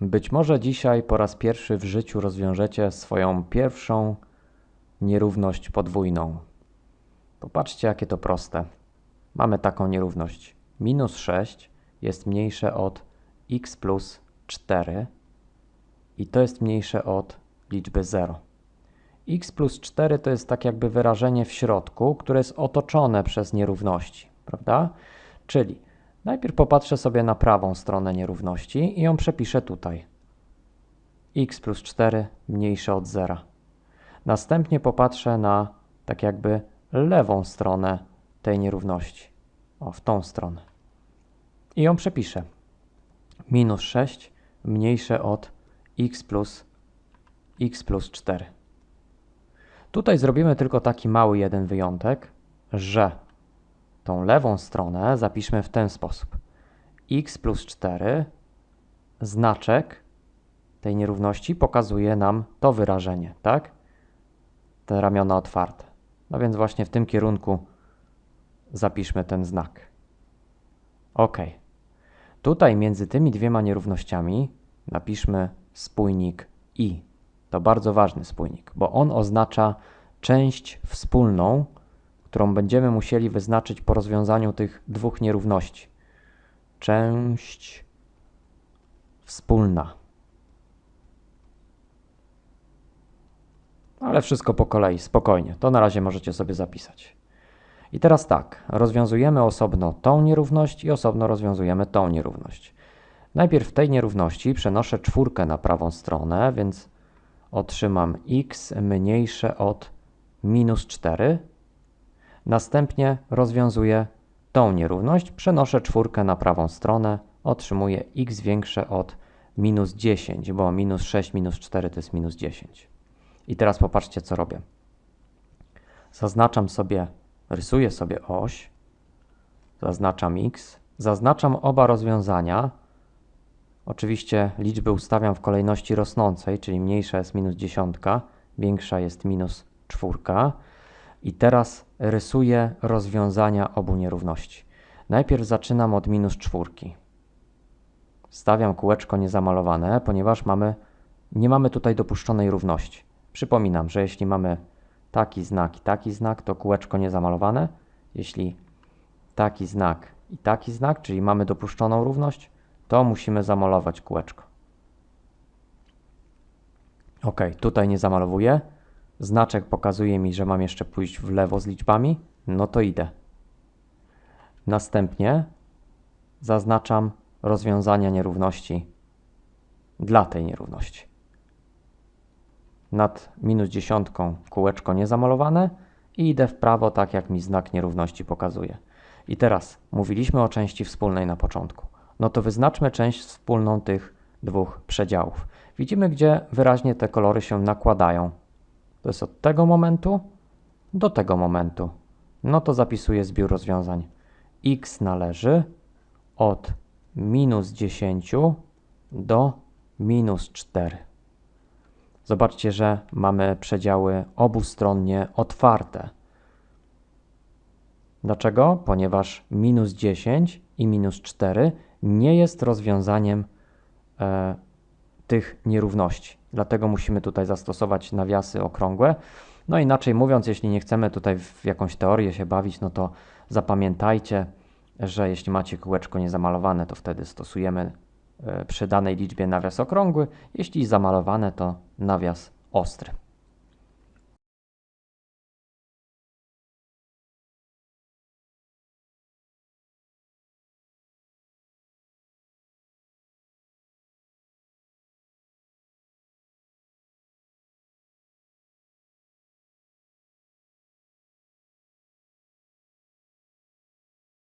Być może dzisiaj po raz pierwszy w życiu rozwiążecie swoją pierwszą nierówność podwójną. Popatrzcie, jakie to proste. Mamy taką nierówność. Minus 6 jest mniejsze od x plus 4 i to jest mniejsze od liczby 0. x plus 4 to jest tak jakby wyrażenie w środku, które jest otoczone przez nierówności, prawda? Czyli najpierw popatrzę sobie na prawą stronę nierówności i ją przepiszę tutaj. x plus 4 mniejsze od 0. Następnie popatrzę na tak jakby lewą stronę tej nierówności. O, w tą stronę. I ją przepiszę. Minus 6 mniejsze od x plus x plus 4. Tutaj zrobimy tylko taki mały jeden wyjątek, że tą lewą stronę zapiszmy w ten sposób. x plus 4 znaczek tej nierówności pokazuje nam to wyrażenie, tak? Te ramiona otwarte. No więc właśnie w tym kierunku zapiszmy ten znak. OK. Tutaj między tymi dwiema nierównościami napiszmy spójnik i. To bardzo ważny spójnik, bo on oznacza część wspólną, którą będziemy musieli wyznaczyć po rozwiązaniu tych dwóch nierówności. Część wspólna. Ale wszystko po kolei, spokojnie. To na razie możecie sobie zapisać. I teraz tak, rozwiązujemy osobno tą nierówność i osobno rozwiązujemy tą nierówność. Najpierw w tej nierówności przenoszę czwórkę na prawą stronę, więc otrzymam x mniejsze od minus 4. Następnie rozwiązuję tą nierówność, przenoszę czwórkę na prawą stronę, otrzymuję x większe od minus 10, bo minus 6 minus 4 to jest minus 10. I teraz popatrzcie, co robię. Zaznaczam sobie, rysuję sobie oś, zaznaczam x, zaznaczam oba rozwiązania. Oczywiście liczby ustawiam w kolejności rosnącej, czyli mniejsza jest minus dziesiątka, większa jest minus czwórka. I teraz rysuję rozwiązania obu nierówności. Najpierw zaczynam od minus czwórki. Stawiam kółeczko niezamalowane, ponieważ mamy, nie mamy tutaj dopuszczonej równości. Przypominam, że jeśli mamy taki znak i taki znak, to kółeczko niezamalowane. Jeśli taki znak i taki znak, czyli mamy dopuszczoną równość, to musimy zamalować kółeczko. Ok, tutaj nie zamalowuję. Znaczek pokazuje mi, że mam jeszcze pójść w lewo z liczbami. No to idę. Następnie zaznaczam rozwiązania nierówności dla tej nierówności. Nad minus dziesiątką kółeczko niezamalowane i idę w prawo, tak jak mi znak nierówności pokazuje. I teraz mówiliśmy o części wspólnej na początku. No to wyznaczmy część wspólną tych dwóch przedziałów. Widzimy, gdzie wyraźnie te kolory się nakładają. To jest od tego momentu do tego momentu. No to zapisuję zbiór rozwiązań. x należy od minus 10 do minus 4. Zobaczcie, że mamy przedziały obustronnie otwarte. Dlaczego? Ponieważ minus 10 i minus 4 nie jest rozwiązaniem e, tych nierówności. Dlatego musimy tutaj zastosować nawiasy okrągłe. No inaczej mówiąc, jeśli nie chcemy tutaj w jakąś teorię się bawić, no to zapamiętajcie, że jeśli macie kółeczko niezamalowane, to wtedy stosujemy e, przy danej liczbie nawias okrągły, jeśli zamalowane, to nawias ostry.